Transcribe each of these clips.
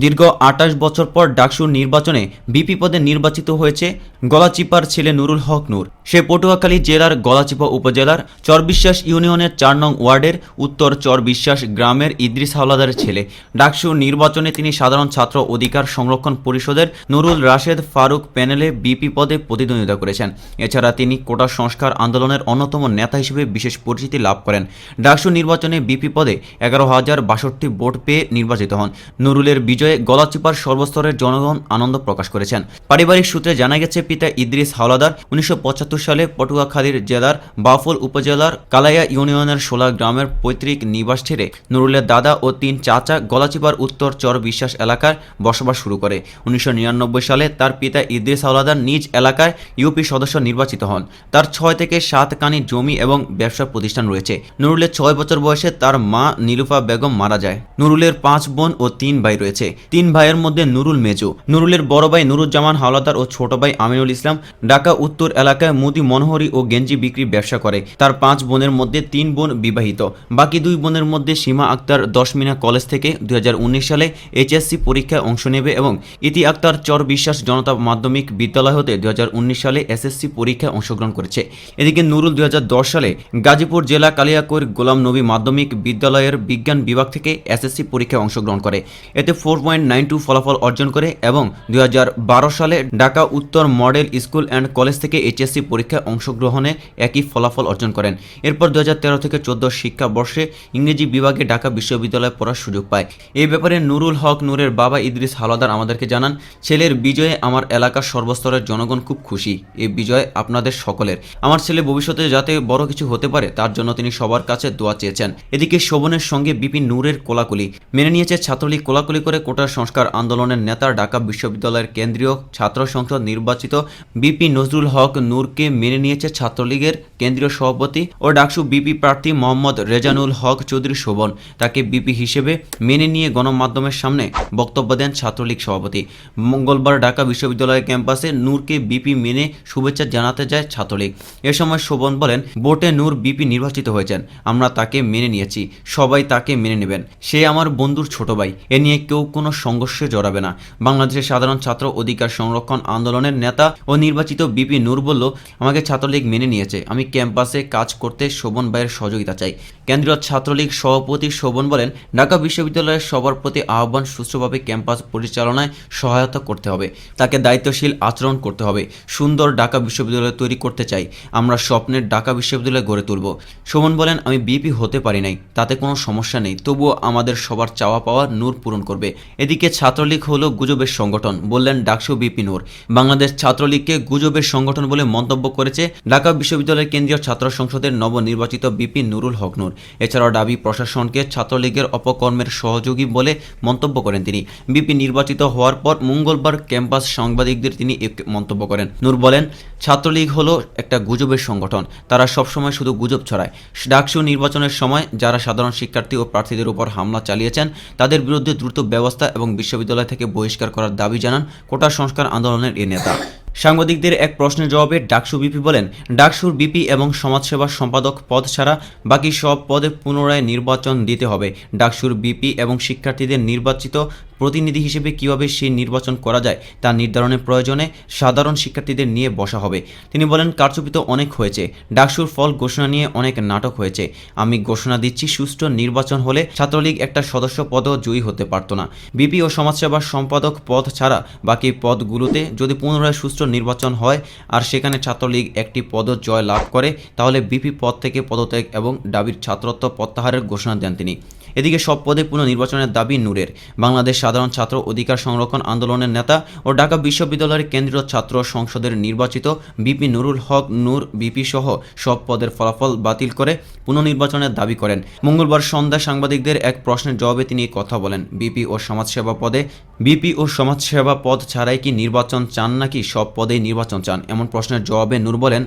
দীর্ঘ আটাশ বছর পর ডাকসুর নির্বাচনে বিপি পদে নির্বাচিত হয়েছে গলাচিপার ছেলে নুরুল হক নূর। সে পটুয়াখালী জেলার গলাচিপা উপজেলার চরবিশ্বাস ইউনিয়নের চার নং ওয়ার্ডের উত্তর চরবিশ্বাস গ্রামের ইদ্রিস হাওলাদারের ছেলে। ডাকসু নির্বাচনে তিনি সাধারণ ছাত্র অধিকার সংরক্ষণ পরিষদের নুরুল রাশেদ ফারুক প্যানেলে বিপি পদে প্রতিদ্বন্দ্বিতা করেছেন। এছাড়া তিনি কোটা সংস্কার আন্দোলনের অন্যতম নেতা হিসেবে বিশেষ পরিচিতি লাভ করেন। ডাকসু নির্বাচনে বিপি পদে এগারো হাজার বাষট্টি ভোট পেয়ে নির্বাচিত হন। নুরুলের বিজয়ে গলাচিপার সর্বস্তরের জনগণ আনন্দ প্রকাশ করেছেন। পারিবারিক সূত্রে জানা গেছে, পিতা ইদ্রিস হাওলাদার উনিশশো সালে পটুয়াখালীর জেলার বাফল উপজেলার কালাইয়া ইউনিয়নের সোলা গ্রামের পৈতৃক নিবাস ছেড়ে নুরুলের দাদা ও তিন চাচা গলাচিপার উত্তর চর বিশ্বাস এলাকার বসবাস শুরু করে। উনিশশো সালে তার পিতা ইদ্রিস হাওলাদার নিজ এলাকায় ইউপি সদস্য নির্বাচিত হন। তার ছয় থেকে সাত কানি জমি এবং ব্যবসা প্রতিষ্ঠান রয়েছে। নুরুলের ছয় বছর বয়সে তার মা নীলুফা বেগম মারা যায়। নুরুলের পাঁচ বোন ও তিন ভাই রয়েছে। তিন ভাইয়ের মধ্যে নুরুল মেজু। নুরুলের বড় ভাই নুরুজ্জামান হাওলাদার ও ছোট ভাই আমিনুল ইসলাম ঢাকা উত্তর এলাকায় মুদি মনোহরি ও গেঞ্জি বিক্রির ব্যবসা করে। তার পাঁচ বোনের মধ্যে তিন বোন বিবাহিত। বাকি দুই বোনের মধ্যে সীমা আক্তার দশমিনা কলেজ থেকে দুই সালে এইচএসসি পরীক্ষায় অংশ নেবে এবং ইতি আক্তার চর বিশ্বাস জনতা মাধ্যমিক বিদ্যালয় হতে দুই সালে এসএসসি পরীক্ষায় অংশগ্রহণ করেছে। এদিকে নুরুল দুই হাজার দশ সালে গাজীপুর জেলা কালিয়াকৈর গোলাম নবী মাধ্যমিক বিদ্যালয়ের বিজ্ঞান বিভাগ থেকে এসএসসি পরীক্ষায় অংশগ্রহণ করে। এতে ফোর পয়েন্ট নাইন টু ফলাফল অর্জন করে এবং দুই হাজার বারো সালে ঢাকা উত্তর মডেল স্কুল অ্যান্ড কলেজ থেকে এইচএসসি পরীক্ষায় অংশগ্রহণে একই ফলাফল অর্জন করেন। এরপর দু হাজার তেরো থেকে চোদ্দ শিক্ষাবর্ষে ইংরেজি বিভাগে ঢাকা বিশ্ববিদ্যালয়ে পড়ার সুযোগ পায়। এই ব্যাপারে নুরুল হক নূরের বাবা ইদ্রিস হালাদার আমাদেরকে জানান, ছেলের বিজয়ে আমার এলাকার সর্বস্তরের জনগণ খুব খুশি। এই বিজয় আপনাদের সকলের। আমার ছেলে ভবিষ্যতে যাতে বড় কিছু হতে পারে, তার জন্য তিনি সবার কাছে দোয়া চেয়েছেন। এদিকে শোভনের সঙ্গে বিপিন নূরের কোলাকুলি। মেনে নিয়েছে ছাত্রলীগ কোলাকুলি করে কোটা সংস্কার আন্দোলনের নেতা ঢাকা বিশ্ববিদ্যালয়ের কেন্দ্রীয় ছাত্র সংসদ নির্বাচিত বিপি নজরুল হক নূরকে মেনে নিয়েছে ছাত্রলীগের কেন্দ্রীয় সভাপতি ও ডাকসু বিপি প্রার্থী মোহাম্মদ রেজানুল হক চৌধুরী শোভন। তাকে বিপি হিসেবে মেনে নিয়ে গণমাধ্যমের সামনে বক্তব্য দেন ছাত্রলীগ সভাপতি। মঙ্গলবার ঢাকা বিশ্ববিদ্যালয়ের ক্যাম্পাসে নূরকে বিপি মেনে শুভেচ্ছা জানাতে যায় ছাত্রলীগ। এ সময় শোভন বলেন, ভোটে নূর বিপি নির্বাচিত হয়েছেন। আমরা তাকে মেনে নিয়েছি। সবাই তাকে মেনে নেবেন। সে আমার বন্ধুর ছোট ভাই। এ নিয়ে কেউ কোনো সংঘর্ষে জড়াবে না। বাংলাদেশের সাধারণ ছাত্র অধিকার সংরক্ষণ আন্দোলনের নেতা ও নির্বাচিত বিপি নূর বলল আমাকে ছাত্রলীগ মেনে নিয়েছে। আমি ক্যাম্পাসে কাজ করতে শোভন ভাইয়ের সহযোগিতা চাই। কেন্দ্রীয় ছাত্রলীগ সভাপতি শোভন বলেন, ঢাকা বিশ্ববিদ্যালয়ের সবার প্রতি আহ্বান সুষ্ঠুভাবে ক্যাম্পাস পরিচালনায় সহায়তা করতে হবে। তাকে দায়িত্বশীল আচরণ করতে হবে। সুন্দর ঢাকা বিশ্ববিদ্যালয় তৈরি করতে চাই। আমরা স্বপ্নের ঢাকা বিশ্ববিদ্যালয় গড়ে তুলব। শোভন বলেন, আমি বিপি হতে পারি নাই। তাতে কোনো সমস্যা নেই। তবুও আমাদের সবার চাওয়া পাওয়া নূর পূরণ করবে। এদিকে ছাত্রলীগ হলো গুজবের সংগঠন, বললেন ডাকসু বিপি নূর। বাংলাদেশ ছাত্রলীগকে গুজবের সংগঠন বলে মন্তব্য করেছে ঢাকা বিশ্ববিদ্যালয়ের কেন্দ্রীয় ছাত্র সংসদের নবনির্বাচিত বিপি নুরুল হকনুর এছাড়াও দাবি প্রশাসনকে ছাত্রলীগের অপকর্মের সহযোগী বলে মন্তব্য করেন তিনি। বিপি নির্বাচিত হওয়ার পর মঙ্গলবার ক্যাম্পাস সাংবাদিকদের তিনি মন্তব্য করেন। নূর বলেন, ছাত্রলীগ হলো একটা গুজবের সংগঠন। তারা সবসময় শুধু গুজব ছড়ায়। ডাকসু নির্বাচনের সময় যারা সাধারণ শিক্ষার্থী ও প্রার্থীদের উপর হামলা চালিয়েছেন, তাদের বিরুদ্ধে দ্রুত ব্যবস্থা এবং বিশ্ববিদ্যালয় থেকে বহিষ্কার করার দাবি জানান কোটা সংস্কার আন্দোলনের এই নেতা। সাংবাদিকদের এক প্রশ্নের জবাবে ডাকসু বিপি বলেন, ডাকসুর বিপি এবং সমাজসেবা সম্পাদক পদ ছাড়া বাকি সব পদে পুনরায় নির্বাচন দিতে হবে। ডাকসুর বিপি এবং শিক্ষার্থীদের নির্বাচিত প্রতিনিধি হিসেবে কীভাবে সেই নির্বাচন করা যায় তা নির্ধারণের প্রয়োজনে সাধারণ শিক্ষার্থীদের নিয়ে বসা হবে। তিনি বলেন, কারচুপি তো অনেক হয়েছে। ডাকসুর ফল ঘোষণা নিয়ে অনেক নাটক হয়েছে। আমি ঘোষণা দিচ্ছি, সুষ্ঠু নির্বাচন হলে ছাত্রলীগ একটা সদস্য পদও জয়ী হতে পারত না। বিপি ও সমাজসেবা সম্পাদক পদ ছাড়া বাকি পদগুলোতে যদি পুনরায় সুষ্ঠু নির্বাচন হয় আর সেখানে ছাত্রলীগ একটি পদ জয় লাভ করে, তাহলে বিপি পদ থেকে পদত্যাগ এবং দাবির ছাত্রত্ব প্রত্যাহারের ঘোষণা দেন তিনি। এদিকে সব পদে পুনর্নির্বাচনের দাবি নূরের। বাংলাদেশ সাধারণ ছাত্র অধিকার সংরক্ষণ আন্দোলনের নেতা ও ঢাকা বিশ্ববিদ্যালয়ের কেন্দ্রীয় ছাত্র সংসদের নির্বাচিত বিপি নুরুল হক নূর বিপি সহ সব পদের ফলাফল বাতিল করে পুনর্নির্বাচনের দাবি করেন। মঙ্গলবার সন্ধ্যায় সাংবাদিকদের এক প্রশ্নের জবাবে তিনি কথা বলেন। বিপি ও সমাজসেবা পদে বিপি ও সমাজসেবা পদ ছাড়াই কি নির্বাচন চান নাকি সব পদেই নির্বাচন চান? এমন প্রশ্নের জবাবে নূর বলেন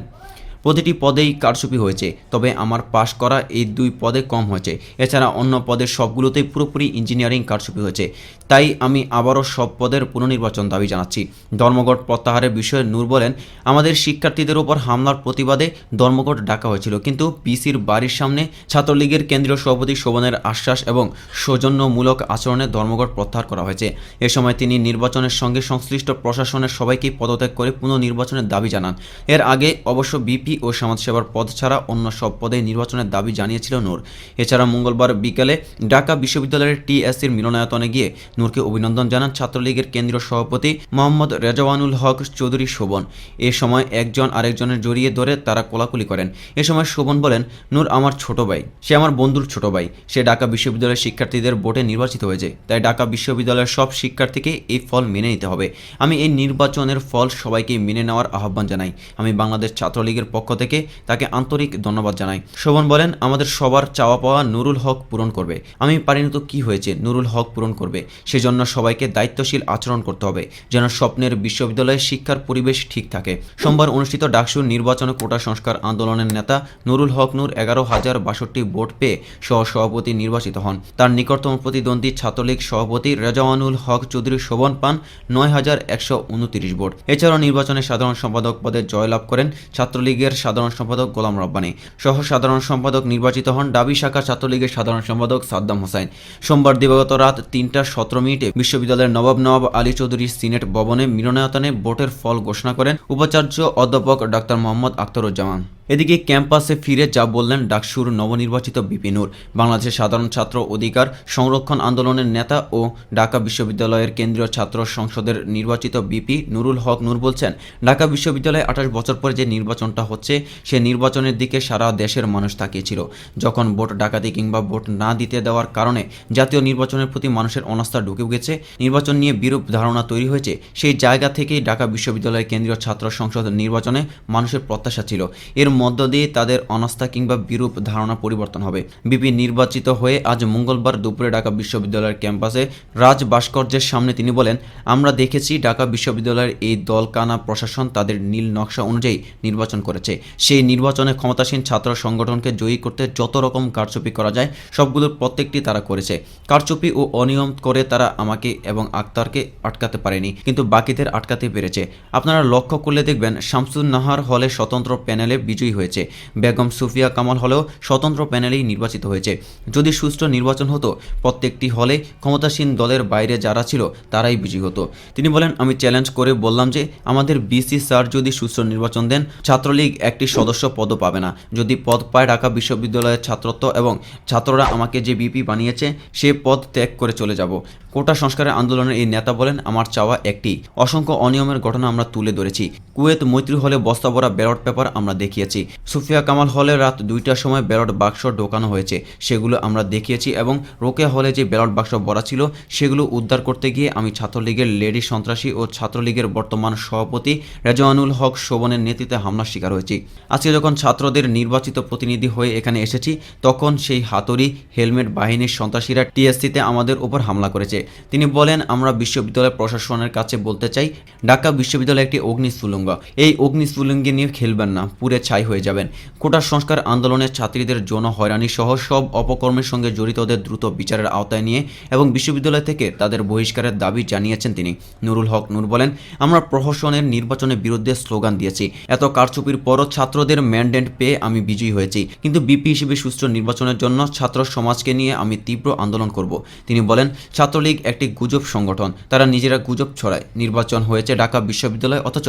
প্রতিটি পদেই কারচুপি হয়েছে, তবে আমার পাশ করা এই দুই পদে কম হয়েছে। এছাড়া অন্য পদের সবগুলোতেই পুরোপুরি ইঞ্জিনিয়ারিং কারচুপি হয়েছে। তাই আমি আবারও সব পদের পুনর্নির্বাচন দাবি জানাচ্ছি। ধর্মঘট প্রত্যাহারের বিষয়ে নূর বলেন, আমাদের শিক্ষার্থীদের ওপর হামলার প্রতিবাদে ধর্মঘট ডাকা হয়েছিল, কিন্তু পিসির বাড়ির সামনে ছাত্রলীগের কেন্দ্রীয় সভাপতি শোভনের আশ্বাস এবং সৌজন্যমূলক আচরণে ধর্মঘট প্রত্যাহার করা হয়েছে। এ সময় তিনি নির্বাচনের সঙ্গে সংশ্লিষ্ট প্রশাসনের সবাইকে পদত্যাগ করে পুনর্নির্বাচনের দাবি জানান। এর আগে অবশ্য বিপি ও সমাজসেবার পদ ছাড়া অন্য সব পদে নির্বাচনের দাবি জানিয়েছিল নূর। এছাড়া মঙ্গলবার বিকালে ঢাকা বিশ্ববিদ্যালয়ের টিএসসির মিলনায়তনে গিয়ে নূরকে অভিনন্দন জানান ছাত্রলীগের কেন্দ্রীয় সভাপতি মোহাম্মদ রেজাওয়ানুল হক চৌধুরী শোভন। এ সময় একজন আরেকজনের জড়িয়ে ধরে তারা কোলাকুলি করেন। এ সময় শোভন বলেন, নূর আমার ছোট ভাই। সে আমার বন্ধুর ছোট ভাই। সে ঢাকা বিশ্ববিদ্যালয়ের শিক্ষার্থীদের ভোটে নির্বাচিত হয়েছে। তাই ঢাকা বিশ্ববিদ্যালয়ের সব শিক্ষার্থীকে এই ফল মেনে নিতে হবে। আমি এই নির্বাচনের ফল সবাইকে মেনে নেওয়ার আহ্বান জানাই। আমি বাংলাদেশ ছাত্রলীগের পক্ষ থেকে তাকে আন্তরিক ধন্যবাদ জানাই। শোভন বলেন, আমাদের সবার চাওয়া পাওয়া নুরুল হক পূরণ করবে। আমি পারিনি তো কি হয়েছে? নুরুল হক পূরণ করবে। সেজন্য সবাইকে দায়িত্বশীল আচরণ করতে হবে, যেন স্বপ্নের বিশ্ববিদ্যালয়ে শিক্ষার পরিবেশ ঠিক থাকে। সোমবার অনুষ্ঠিত ডাকসুর নির্বাচনে কোটা সংস্কার আন্দোলনের নেতা নুরুল হক নূর এগারো হাজার বাষট্টি ভোট পেয়ে সহ সভাপতি নির্বাচিত হন। তার নিকটতম প্রতিদ্বন্দ্বী ছাত্রলীগ সভাপতি রেজাওয়ানুল হক চৌধুরী শোভন পান নয় হাজার একশো উনত্রিশ ভোট। এছাড়াও নির্বাচনে সাধারণ সম্পাদক পদে জয়লাভ করেন ছাত্রলীগের সাধারণ সম্পাদক গোলাম রব্বানী সহ সাধারণ সম্পাদক নির্বাচিত হন ডাবি শাখা ছাত্রলীগের সাধারণ সম্পাদক সাদ্দাম হোসাইন। সোমবার দিবাগত রাত তিনটা সতেরো মিনিটে বিশ্ববিদ্যালয়ের নবাব নবাব আলী চৌধুরী সিনেট ভবনে মিলনায়তনে ভোটের ফল ঘোষণা করেন উপাচার্য অধ্যাপক ডাক্তার মোহাম্মদ আখতারুজ্জামান। এদিকে ক্যাম্পাসে ফিরে যা বললেন ডাকসুর নবনির্বাচিত বিপিনুর বাংলাদেশের সাধারণ ছাত্র অধিকার সংরক্ষণ আন্দোলনের নেতা ও ঢাকা বিশ্ববিদ্যালয়ের কেন্দ্রীয় ছাত্র সংসদের নির্বাচিত বিপি নুরুল হক নূর বলছেন, ঢাকা বিশ্ববিদ্যালয়ে আঠাশ বছর পরে যে নির্বাচনটা হচ্ছে, সে নির্বাচনের দিকে সারা দেশের মানুষ তাকিয়েছিল। যখন ভোট ডাকাতি কিংবা ভোট না দিতে দেওয়ার কারণে জাতীয় নির্বাচনের প্রতি মানুষের অনাস্থা ঢুকে গেছে, নির্বাচন নিয়ে বিরূপ ধারণা তৈরি হয়েছে, সেই জায়গা থেকেই ঢাকা বিশ্ববিদ্যালয়ের কেন্দ্রীয় ছাত্র সংসদ নির্বাচনে মানুষের প্রত্যাশা ছিল। এর মধ্য দিয়ে তাদের অনাস্থা কিংবা বিরূপ ধারণা পরিবর্তন হবে। বিপি নির্বাচিত হয়ে আজ মঙ্গলবার দুপুরে ঢাকা বিশ্ববিদ্যালয়ের ক্যাম্পাসে রাজ ভাস্কর্যের সামনে তিনি বলেন, আমরা দেখেছি ঢাকা বিশ্ববিদ্যালয়ের এই দলকানা প্রশাসন তাদের নীল নকশা অনুযায়ী নির্বাচন করেছে। সেই নির্বাচনে ক্ষমতাসীন ছাত্র সংগঠনকে জয়ী করতে যত রকম কারচুপি করা যায়, সবগুলোর প্রত্যেকটি তারা করেছে। কারচুপি ও অনিয়ম করে তারা আমাকে এবং আক্তারকে আটকাতে পারেনি, কিন্তু বাকিদের আটকাতে পেরেছে। আপনারা লক্ষ্য করলে দেখবেন, শামসুন নাহার হলে স্বতন্ত্র প্যানেলে বিজয়ী হয়েছে। বেগম সুফিয়া কামাল হলেও স্বতন্ত্র প্যানেলেই নির্বাচিত হয়েছে। যদি সুষ্ঠু নির্বাচন হতো, প্রত্যেকটি হলে ক্ষমতাসীন দলের বাইরে যারা ছিল, তারাই বিজয়ী হতো। তিনি বলেন, আমি চ্যালেঞ্জ করে বললাম যে, আমাদের বিসি স্যার যদি সুষ্ঠু নির্বাচন দেন, ছাত্রলীগ একটি সদস্য পদও পাবে না। যদি পদ পায় ঢাকা বিশ্ববিদ্যালয়ের ছাত্রত্ব এবং ছাত্ররা আমাকে যে বিপি বানিয়েছে, সে পদ ত্যাগ করে চলে যাব। কোটা সংস্কারের আন্দোলনের এই নেতা বলেন, আমার চাওয়া একটি। অসংখ্য অনিয়মের ঘটনা আমরা তুলে ধরেছি। কুয়েত মৈত্রী হলে বস্তা ভরা ব্যালট পেপার আমরা দেখিয়েছি। সুফিয়া কামাল হলে রাত দুইটার সময় ব্যালট বাক্স ঢোকানো হয়েছে। সেগুলো আমরা দেখিয়েছি এবং রোকেয়া হলে যে ব্যালট বাক্স ভরা ছিল, সেগুলো উদ্ধার করতে গিয়ে আমি ছাত্রলীগের লেডি সন্ত্রাসী ও ছাত্রলীগের বর্তমান সভাপতি রেজওয়ানুল হক শোভনের নেতৃত্বে হামলার শিকার হয়েছি। আজকে যখন ছাত্রদের নির্বাচিত প্রতিনিধি হয়ে এখানে এসেছি, তখন সেই হাতুড়ি হেলমেট বাহিনীর সন্ত্রাসীরা টিএসসিতে আমাদের উপর হামলা করেছে। তিনি বলেন, আমরা বিশ্ববিদ্যালয় প্রশাসনের কাছে বলতে চাই, ঢাকা বিশ্ববিদ্যালয় একটি অগ্নিস্ফুলঙ্গ এই অগ্নিস্ফুলঙ্গে নিয়ে খেলবেন না পুরে ছাই হয়ে যাবেন। কোটা সংস্কার আন্দোলনের ছাত্রীদের যৌন হয়রানি সহ সব অপকর্মের সঙ্গে জড়িতদের দ্রুত বিচারের আওতায় নিয়ে এবং বিশ্ববিদ্যালয় থেকে তাদের বহিষ্কারের দাবি জানিয়েছেন তিনি। নুরুল হক নূর বলেন, আমরা প্রহসনের নির্বাচনের বিরুদ্ধে স্লোগান দিয়েছি। এত কারচুপির পরও ছাত্রদের ম্যান্ডেট পেয়ে আমি বিজয়ী হয়েছি। কিন্তু বিপি হিসেবে সুষ্ঠু নির্বাচনের জন্য ছাত্র সমাজকে নিয়ে আমি তীব্র আন্দোলন করব। তিনি বলেন, ছাত্রলীগ একটি গুজব সংগঠন। তারা নিজেরা গুজব ছড়ায়। নির্বাচন হয়েছে ঢাকা বিশ্ববিদ্যালয়, অথচ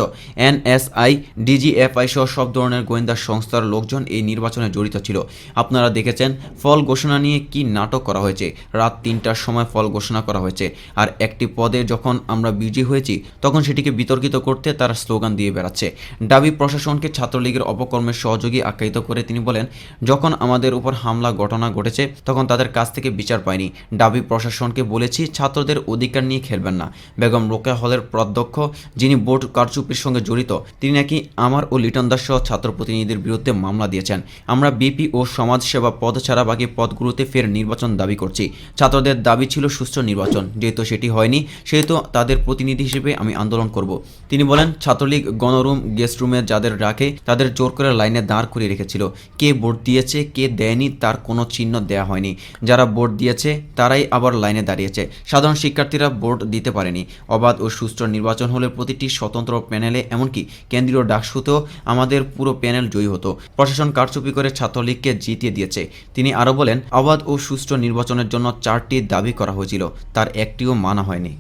এনএসআই, ডিজিএফআই সহ সব ধরনের গোয়েন্দা সংস্থার লোকজন এই নির্বাচনে জড়িত ছিল। আপনারা দেখেছেন ফল ঘোষণা নিয়ে কি নাটক করা হয়েছে। রাত তিনটার সময় ফল ঘোষণা করা হয়েছে। আর একটি পদে যখন আমরা বিজয়ী হয়েছি, তখন সেটিকে বিতর্কিত করতে তারা স্লোগান দিয়ে বেড়াচ্ছে। দাবি প্রশাসনকে ছাত্রলীগের অপকর্মের সহযোগী আখ্যায়িত করে তিনি বলেন, যখন আমাদের উপর হামলা, ঘটনা ঘটেছে, তখন তাদের কাছ থেকে বিচার পায়নি দাবি প্রশাসনকে বলেছি, ছাত্রদের অধিকার নিয়ে খেলবেন না। বেগম রোকেয়া হলের প্রধ্যক্ষ যিনি বোর্ড কারচুপির সঙ্গে জড়িত, তিনি নাকি আমার ও লিটন দাস সহ ছাত্র প্রতিনিধিদের বিরুদ্ধে মামলা দিয়েছেন। আমরা বিপি ও সমাজসেবা পদ ছাড়া বাকি পদগুলোতে ফের নির্বাচন দাবি করছি। ছাত্রদের দাবি ছিল সুষ্ঠু নির্বাচন। যেহেতু সেটি হয়নি, সেহেতু তাদের প্রতিনিধি হিসেবে আমি আন্দোলন করব। তিনি বলেন, ছাত্রলীগ গণরুম গেস্ট রুমে যাদের রাখে তাদের জোর করে লাইনে দাঁড় করিয়ে রেখেছিল। কে ভোট দিয়েছে, কে দেয়নি তার কোনো চিহ্ন দেয়া হয়নি। যারা ভোট দিয়েছে, তারাই আবার লাইনে দাঁড়িয়েছে। সাধারণ শিক্ষার্থীরা ভোট দিতে পারেনি। অবাধ ও সুষ্ঠু নির্বাচন হলে প্রতিটি স্বতন্ত্র প্যানেলে, এমনকি কেন্দ্রীয় ডাকসুতেও আমাদের পুরো প্যানেল জয়ী হতো। প্রশাসন কারচুপি করে ছাত্রলীগকে জিতিয়ে দিয়েছে। তিনি আরও বলেন, অবাধ ও সুষ্ঠু নির্বাচনের জন্য চারটি দাবি করা হয়েছিল। তার একটিও মানা হয়নি।